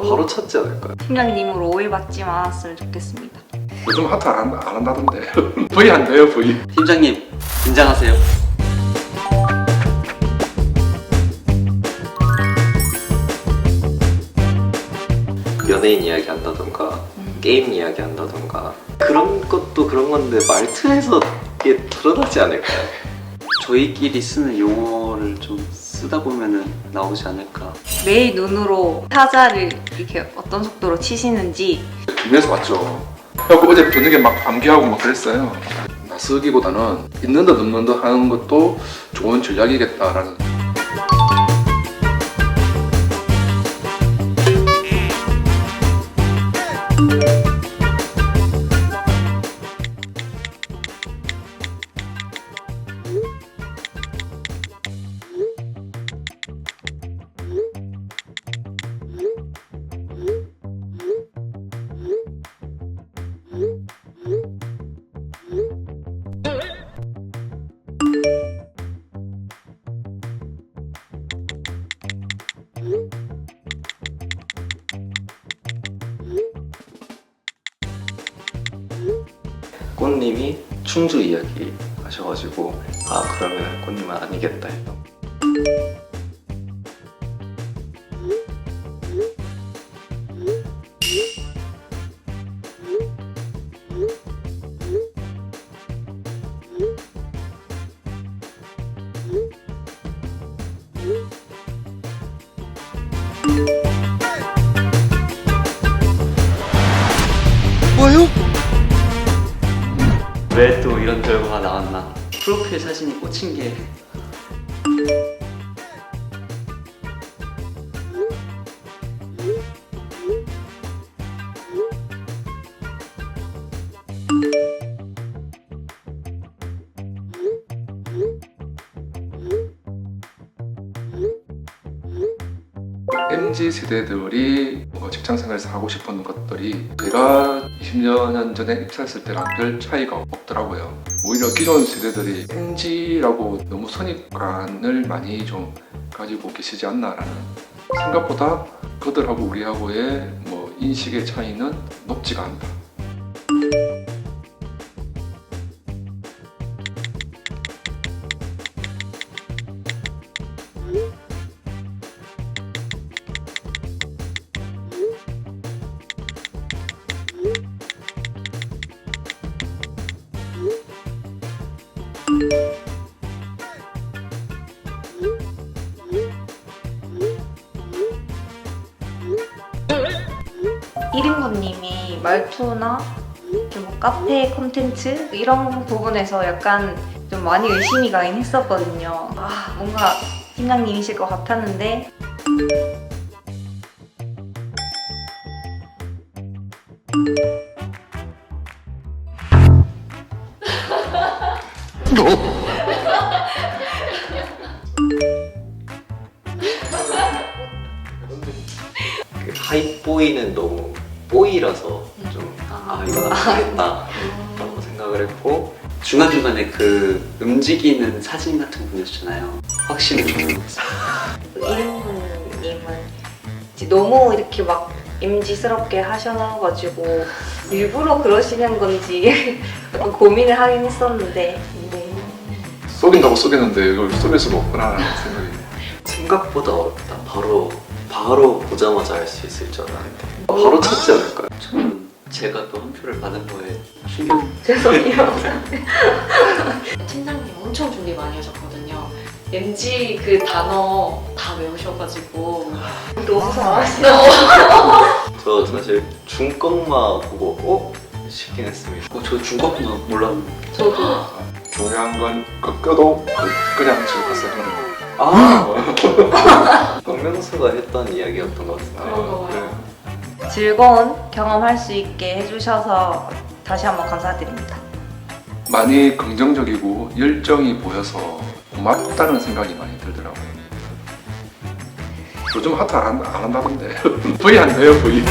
바로 찾지 않을까요? 팀장님으로 오해받지 않았으면 좋겠습니다. 요즘 하트 안, 안 한다던데 V 안 돼요 V 팀장님 긴장하세요. 연예인 이야기 한다던가 게임 이야기 한다던가 그런 것도 그런 건데 말투에서 이게 드러나지 않을까요? 저희끼리 쓰는 용어를 좀 쓰다 보면은 나오지 않을까. 매일 눈으로 타자를 이렇게 어떤 속도로 치시는지. 김에서 봤죠. 그래갖고 어제 저녁에 막 암기하고 막 그랬어요. 나서기보다는 있는 듯 없는 듯 하는 것도 좋은 전략이겠다라는 꽃님이 충주 이야기 하셔가지고 아 그러면 꽃님은 아니겠다 해서 왜 또 이런 결과가 나왔나? 프로필 사진이 꽂힌 게 MZ 세대들이 뭐 직장 생활에서 하고 싶은 것들이 제가 20년 전에 입사했을 때랑 별 차이가 없더라고요. 오히려 기존 세대들이 MZ라고 너무 선입관을 많이 좀 가지고 계시지 않나라는 생각보다 그들하고 우리하고의 뭐 인식의 차이는 높지가 않다. 이림건님이 말투나 뭐 카페 콘텐츠 이런 부분에서 약간 좀 많이 의심이 가긴 했었거든요. 아 뭔가 팀장님이실 것 같았는데 그 하이 보이는 너무 뽀이라서 좀 아 이건 안 되겠다 라고 생각을 했고 중간 중간에 그 움직이는 사진 같은 거 보내주잖아요. 확실히 모르겠어요. 이림건님은 이제 너무 이렇게 막 임지스럽게 하셔가지고 일부러 그러시는 건지 약간 고민을 하긴 했었는데 네. 속인다고 속였는데 이걸 속일 수가 없구나 라는 생각이 생각보다 어렵다. 바로 바로 보자마자 알 수 있을 줄 알았는데 바로 찾지 않을까요? 저는 제가 또 한 표를 받은 거에 충격. 죄송해요. 팀장님 엄청 준비 많이 하셨거든요. MG 그 단어 다 외우셔가지고 너무 잘하시네요. 저 사실 중꺾마 보고 어? 싶긴 했습니다. 어, 저 중국도 몰랐는데. 저도 중요한 건 꺾여도 그- 그냥 즐겼어요. 아! 박명수가 했던 이야기였던 것 같은데 그런 거 네. 봐요. 즐거운 경험할 수 있게 해주셔서 다시 한번 감사드립니다. 많이 긍정적이고 열정이 보여서 고맙다는 생각이 많이 들더라고요. 요즘 하트 안, 안 한다던데 V 안 돼요 V